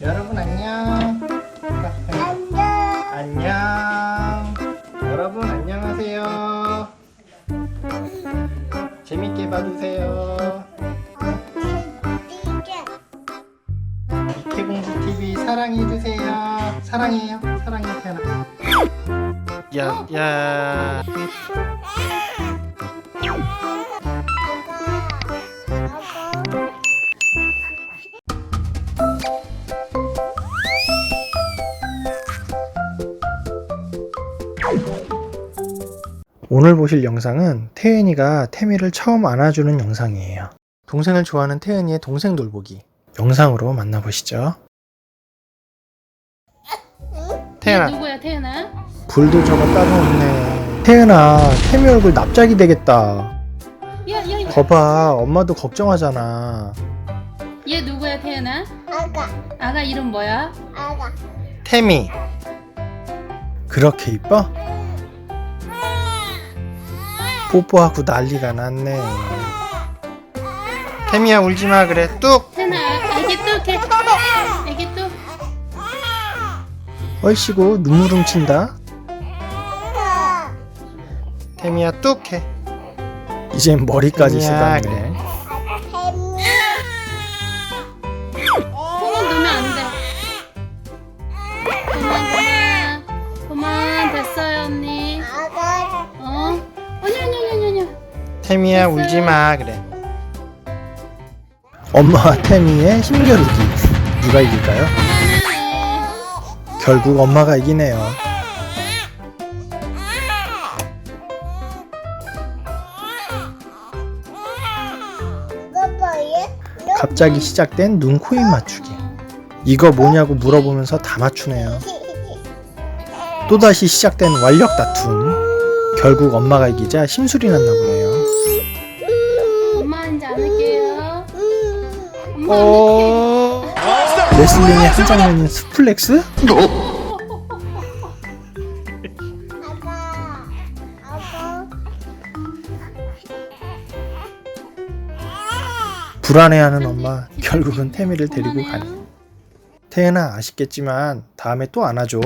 여러분 안녕. 안녕. 여러분 안녕하세요. 재밌게 봐주세요. 이태공주 TV 사랑해 주세요. 사랑해요. 사랑해 태연아. 야, 야. 오늘 보실 영상은 태은이가 태미를 처음 안아주는 영상이에요. 동생을 좋아하는 태은이의 동생 돌보기 영상으로 만나보시죠. 태연아, 누구야 태연아? 불도 저거 따로 없네. 태은아, 태미 얼굴 납작이 되겠다. 야야 거봐, 엄마도 걱정하잖아. 얘 누구야 태연아? 아가 아가 이름 뭐야? 아가 태미. 그렇게 이뻐? 뽀뽀하고 난리가 났네. 태미야 울지 마 그래. 뚝. 태연아 애기 뚝 해. 애기 뚝. 얼씨구 눈물 훔친다. 태미야 뚝 해. 이젠 머리까지 태미야, 쓰다네. 그만 놓으면 안 돼. 그만 그만. 그만 됐어요 언니. 태미야 울지 마 그래. 엄마와 태미의 힘겨루기 누가 이길까요? 결국 엄마가 이기네요. 갑자기 시작된 눈, 코, 입 맞추기. 이거 뭐냐고 물어보면서 다 맞추네요. 또다시 시작된 완력 다툼. 결국 엄마가 이기자 심술이 났나 보네요. 어... 레슬링의 한 장면인 스플렉스? 아가 불안해하는 엄마. 결국은 태미를 데리고 가니. 태연아 아쉽겠지만 다음에 또 안아줘.